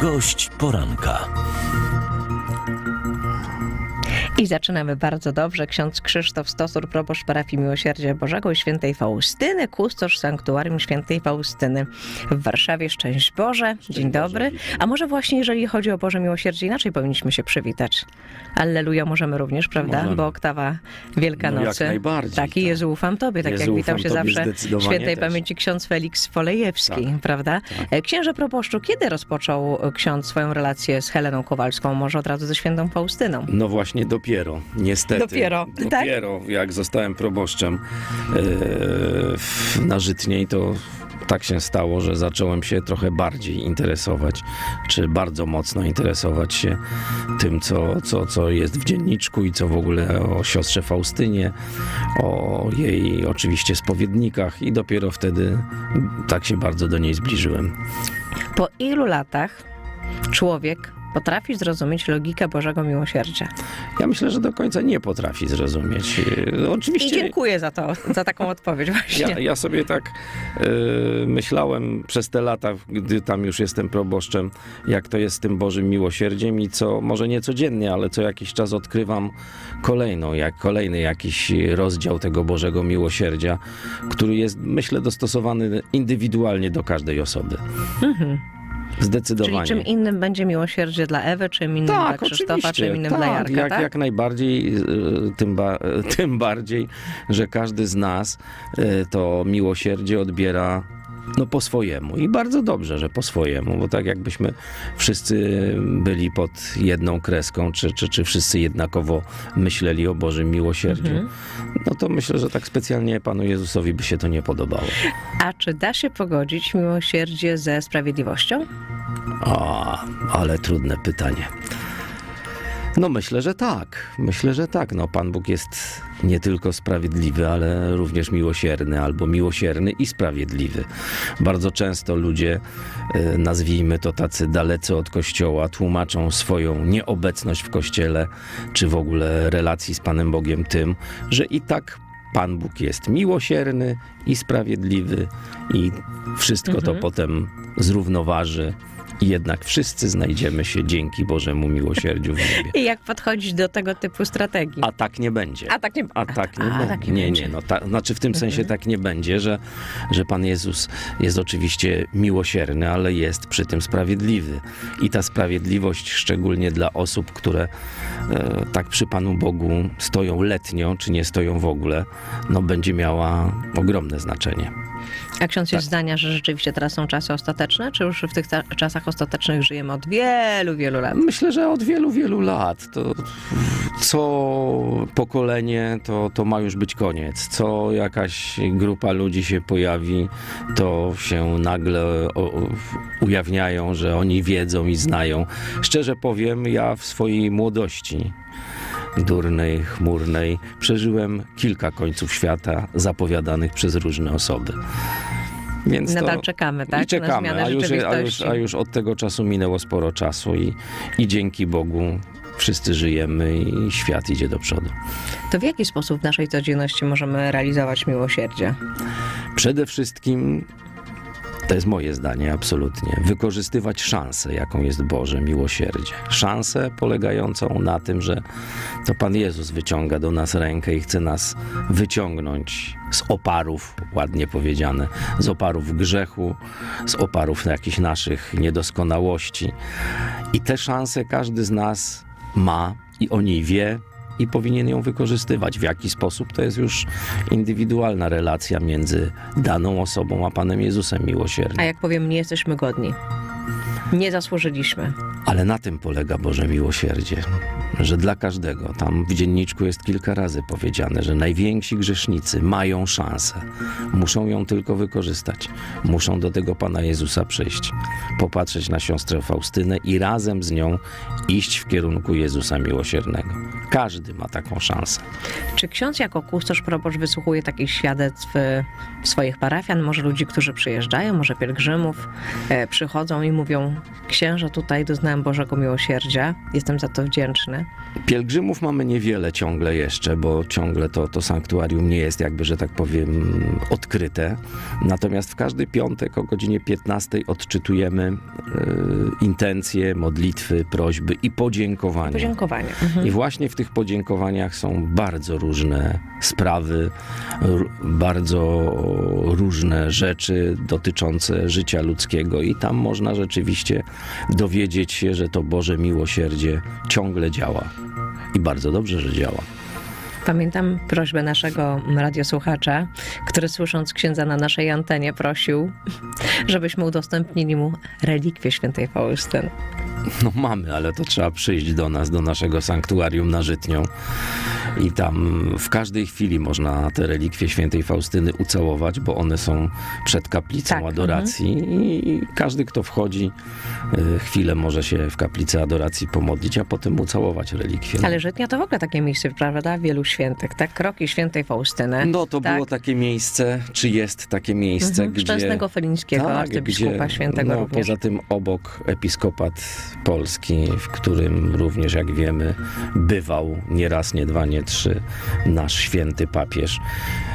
Gość poranka. I zaczynamy bardzo dobrze. Ksiądz Krzysztof Stosur, proboszcz parafii Miłosierdzia Bożego i Świętej Faustyny, kustosz sanktuarium Świętej Faustyny w Warszawie. Szczęść Boże, dzień dobry. A może właśnie jeżeli chodzi o Boże Miłosierdzie, inaczej powinniśmy się przywitać. Alleluja możemy również, prawda? Możemy. Bo oktawa No, Wielkanocy. jak najbardziej, Tak, i tak. Jezu ufam Tobie, tak Jezu, jak witał ufam się zawsze świętej też. pamięci ksiądz Felix Folejewski, Tak, prawda? tak. E, Księże proboszczu, kiedy rozpoczął ksiądz swoją relację z Heleną Kowalską? Może od razu ze świętą Faustyną? No właśnie dopiero, niestety. Dopiero, tak? Dopiero, jak zostałem proboszczem w- na Żytniej, to tak się stało, że zacząłem się trochę bardziej interesować, czy bardzo mocno interesować się tym, co, co, co jest w dzienniczku i co w ogóle o siostrze Faustynie, o jej oczywiście spowiednikach i dopiero wtedy tak się bardzo do niej zbliżyłem. Po ilu latach człowiek potrafi zrozumieć logikę Bożego Miłosierdzia? Ja myślę, że do końca nie potrafi zrozumieć. E, I Oczywiście dziękuję za to, za taką odpowiedź właśnie. Ja, ja sobie tak e, myślałem przez te lata, gdy tam już jestem proboszczem, jak to jest z tym Bożym miłosierdziem i co, może nie codziennie, ale co jakiś czas odkrywam kolejną, jak kolejny jakiś rozdział tego Bożego miłosierdzia, który jest, myślę, dostosowany indywidualnie do każdej osoby. Mhm. Czyli Zdecydowanie. czym innym będzie miłosierdzie dla Ewy, czym innym dla Krzysztofa, oczywiście. czym innym tak, dla Jarka, jak, tak? jak najbardziej, e, tym, ba, tym bardziej, że każdy z nas e, to miłosierdzie odbiera no po swojemu i bardzo dobrze, że po swojemu, bo tak jakbyśmy wszyscy byli pod jedną kreską, czy, czy, czy wszyscy jednakowo myśleli o Bożym miłosierdziu, Mhm. no to myślę, że tak specjalnie Panu Jezusowi by się to nie podobało. A czy da się pogodzić miłosierdzie ze sprawiedliwością? A, ale trudne pytanie. No myślę, że tak. Myślę, że tak. No Pan Bóg jest nie tylko sprawiedliwy, ale również miłosierny, albo miłosierny i sprawiedliwy. Bardzo często ludzie, e, nazwijmy to tacy dalecy od Kościoła, tłumaczą swoją nieobecność w Kościele, czy w ogóle relacji z Panem Bogiem tym, że i tak Pan Bóg jest miłosierny i sprawiedliwy i wszystko to potem zrównoważy jednak wszyscy znajdziemy się dzięki Bożemu miłosierdziu w niebie. I jak podchodzić do tego typu strategii? A tak nie będzie. A tak nie, A tak nie, a, będzie. tak nie nie, nie, no ta, znaczy w tym sensie tak nie będzie, że, że Pan Jezus jest oczywiście miłosierny, ale jest przy tym sprawiedliwy. I ta sprawiedliwość, szczególnie dla osób, które e, tak przy Panu Bogu stoją letnio, czy nie stoją w ogóle, no będzie miała ogromne znaczenie. A ksiądz Tak. jest zdania, że rzeczywiście teraz są czasy ostateczne, czy już w tych czasach ostatecznych żyjemy od wielu, wielu lat? Myślę, że od wielu, wielu lat. To co pokolenie to, to ma już być koniec. Co jakaś grupa ludzi się pojawi, to się nagle ujawniają, że oni wiedzą i znają. Szczerze powiem, ja w swojej młodości durnej, chmurnej, przeżyłem kilka końców świata zapowiadanych przez różne osoby. Więc Nadal to... czekamy, tak? I czekamy, a już, a, już, a już od tego czasu minęło sporo czasu i, i dzięki Bogu wszyscy żyjemy i świat idzie do przodu. To w jaki sposób w naszej codzienności możemy realizować miłosierdzie? Przede wszystkim, to jest moje zdanie absolutnie, wykorzystywać szansę, jaką jest Boże miłosierdzie. Szansę polegającą na tym, że to Pan Jezus wyciąga do nas rękę i chce nas wyciągnąć z oparów, ładnie powiedziane, z oparów grzechu, z oparów jakichś naszych niedoskonałości. I tę szansę każdy z nas ma i o niej wie, i powinien ją wykorzystywać. W jaki sposób to jest już indywidualna relacja między daną osobą a Panem Jezusem A miłosiernym. jak powiem, nie jesteśmy godni. Nie zasłużyliśmy. Ale na tym polega Boże miłosierdzie, że dla każdego, tam w dzienniczku jest kilka razy powiedziane, że najwięksi grzesznicy mają szansę. Muszą ją tylko wykorzystać. Muszą do tego Pana Jezusa przyjść, popatrzeć na siostrę Faustynę i razem z nią iść w kierunku Jezusa miłosiernego. Każdy ma taką szansę. Czy ksiądz jako kustosz proboszcz wysłuchuje takich świadectw e, swoich parafian, może ludzi, którzy przyjeżdżają, może pielgrzymów, e, przychodzą i mówią, księże, tutaj doznałem Bożego miłosierdzia, jestem za to wdzięczny. Pielgrzymów mamy niewiele ciągle jeszcze, bo ciągle to, to sanktuarium nie jest jakby, że tak powiem, odkryte. Natomiast w każdy piątek o godzinie 15 odczytujemy e, intencje, modlitwy, prośby i podziękowania. Podziękowania. Mhm. I właśnie w tych podziękowaniach są bardzo różne sprawy, bardzo różne rzeczy dotyczące życia ludzkiego, i tam można rzeczywiście dowiedzieć się, że to Boże miłosierdzie ciągle działa. I bardzo dobrze, że działa. Pamiętam prośbę naszego radiosłuchacza, który słysząc księdza na naszej antenie prosił, żebyśmy udostępnili mu relikwie świętej Faustyny. No mamy, ale to trzeba przyjść do nas, do naszego sanktuarium na Żytnią. I tam w każdej chwili można te relikwie świętej Faustyny ucałować, bo one są przed kaplicą Tak, adoracji i, i każdy, kto wchodzi, y, chwilę może się w kaplicy adoracji pomodlić, a potem ucałować relikwie. Ale Żytnia to w ogóle takie miejsce, prawda? Wielu świętych, tak? Kroki świętej Faustyny. No to tak. było takie miejsce, czy jest takie miejsce, Mhm. gdzie... Szczęsnego Felińskiego, arcybiskupa świętego no, również. Poza tym obok episkopat polski, w którym również, jak wiemy, bywał nie raz, nie dwa, nie nasz święty papież,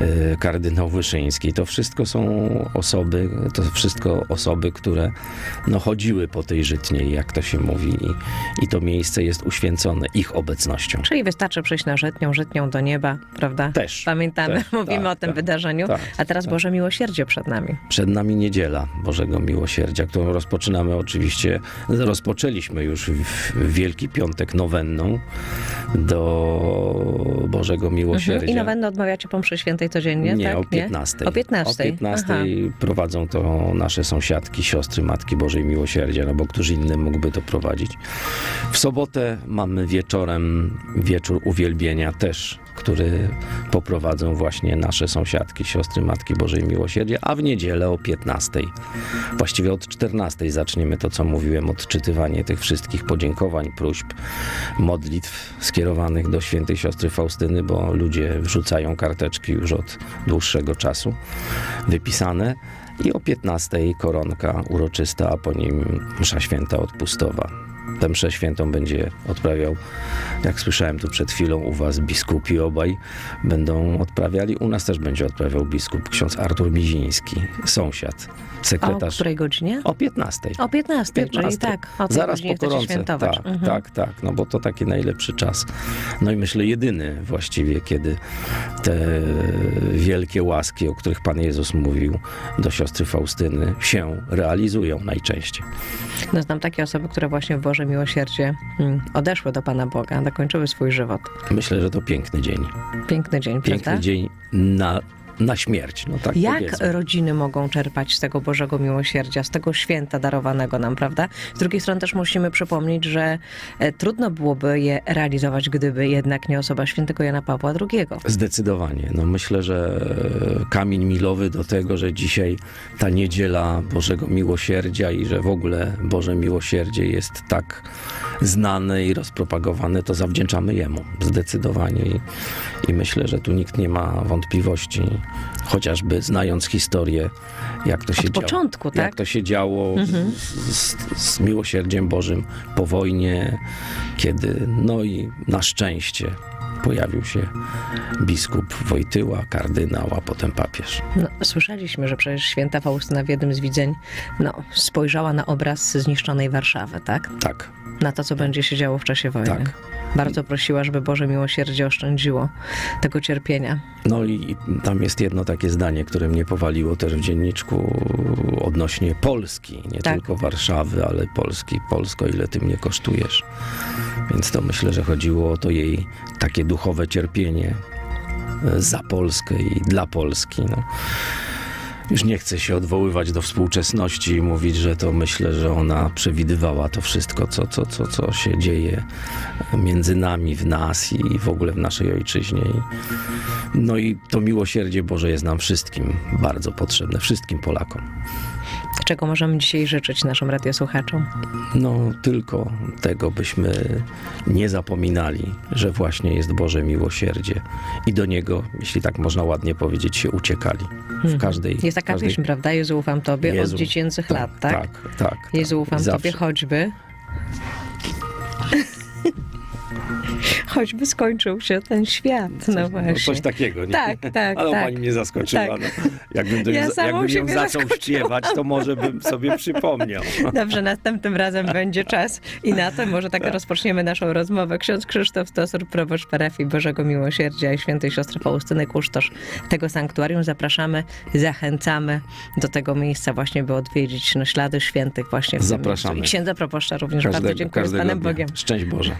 e, kardynał Wyszyński. To wszystko są osoby, to wszystko osoby, które no, chodziły po tej żytniej, jak to się mówi i, i to miejsce jest uświęcone ich obecnością. Czyli wystarczy przyjść na Żytnią, Żytnią do nieba, prawda? Też. Pamiętamy, Też, mówimy tak, o tym tak, wydarzeniu, tak, a teraz tak. Boże Miłosierdzie przed nami. Przed nami niedziela Bożego Miłosierdzia, którą rozpoczynamy oczywiście, rozpoczęliśmy już w Wielki Piątek nowenną do Bożego Miłosierdzia. Mhm. I nowenno odmawiacie po mszy świętej codziennie, Nie, tak? o 15. O 15. O 15 Aha. prowadzą to nasze sąsiadki, siostry Matki Bożej Miłosierdzia, no bo któż inny mógłby to prowadzić. W sobotę mamy wieczorem wieczór uwielbienia też, który poprowadzą właśnie nasze sąsiadki, siostry Matki Bożej Miłosierdzia, a w niedzielę o 15. Właściwie od 14 zaczniemy to, co mówiłem, odczytywanie tych wszystkich podziękowań, próśb, modlitw skierowanych do świętej siostry Faustyny, bo ludzie wrzucają karteczki już od dłuższego czasu wypisane. I o 15 koronka uroczysta, a po nim msza święta odpustowa. Tę mszę świętą będzie odprawiał, jak słyszałem tu przed chwilą, u was biskupi obaj będą odprawiali. U nas też będzie odprawiał biskup ksiądz Artur Miziński, sąsiad, A o sekretarz. której godzinie? O 15. O 15, 15. czyli tak, o Zaraz po koronce. świętować. Tak, Mhm. tak, tak, no bo to taki najlepszy czas. No i myślę jedyny właściwie, kiedy te wielkie łaski, o których Pan Jezus mówił do siostry Faustyny, się realizują najczęściej. No znam takie osoby, które właśnie w Boże Miłosierdzie mm, odeszły do Pana Boga, dokończyły swój żywot. Myślę, że to piękny dzień. Piękny dzień, Piękny prawda? dzień na, na śmierć. No tak Jak powiedzmy. rodziny mogą czerpać z tego Bożego Miłosierdzia, z tego święta darowanego nam, prawda? Z drugiej strony też musimy przypomnieć, że e, trudno byłoby je realizować, gdyby jednak nie osoba świętego Jana Pawła II. Zdecydowanie. No myślę, że kamień milowy do tego, że dzisiaj ta niedziela Bożego Miłosierdzia i że w ogóle Boże Miłosierdzie jest tak znane i rozpropagowane, to zawdzięczamy Jemu. Zdecydowanie. I, i myślę, że tu nikt nie ma wątpliwości, chociażby znając historię, jak to się działo. początku, tak? Jak to się działo z, z, z miłosierdziem Bożym po wojnie, kiedy, no i na szczęście pojawił się biskup Wojtyła, kardynał, a potem papież. No, słyszeliśmy, że przecież święta Faustyna w jednym z widzeń no, spojrzała na obraz zniszczonej Warszawy, tak? Tak, Na to, co będzie się działo w czasie wojny. Tak. Bardzo prosiła, żeby Boże Miłosierdzie oszczędziło tego cierpienia. no i tam jest jedno takie zdanie, które mnie powaliło też w dzienniczku odnośnie Polski, nie Tak. tylko Warszawy, ale Polski. Polsko, ile ty mnie kosztujesz. Więc to myślę, że chodziło o to jej takie duchowe cierpienie e, za Polskę i dla Polski. No. Już nie chcę się odwoływać do współczesności i mówić, że to myślę, że ona przewidywała to wszystko, co, co, co, co się dzieje między nami, w nas i w ogóle w naszej ojczyźnie. No i to miłosierdzie Boże jest nam wszystkim bardzo potrzebne, wszystkim Polakom. Czego możemy dzisiaj życzyć naszym radiosłuchaczom? No tylko tego byśmy nie zapominali, że właśnie jest Boże miłosierdzie i do Niego, jeśli tak można ładnie powiedzieć, się uciekali. W każdej Jest taka każdej... pieśń, prawda? Jezu, ufam Tobie Jezu. od dziecięcych Tak, lat, tak? Tak, tak. Jezu, tak. ufam I Tobie zawsze- choćby. Choćby skończył się ten świat. No No, właśnie. coś takiego, nie? Tak, tak, Ale tak. pani mnie zaskoczyła. Tak. No. Jakbym, to Ja jakbym ją zaczął śpiewać, to może bym sobie przypomniał. Dobrze, następnym razem będzie czas i na to może tak rozpoczniemy naszą rozmowę. Ksiądz Krzysztof Stosur, proboszcz parafii Bożego Miłosierdzia i świętej siostry Faustyny Kusztosz tego sanktuarium. Zapraszamy, zachęcamy do tego miejsca właśnie, by odwiedzić no, ślady świętych właśnie w tym Zapraszamy. I księdza proboszcza również bardzo dziękuję z Panem. Bogiem. Szczęść Boże.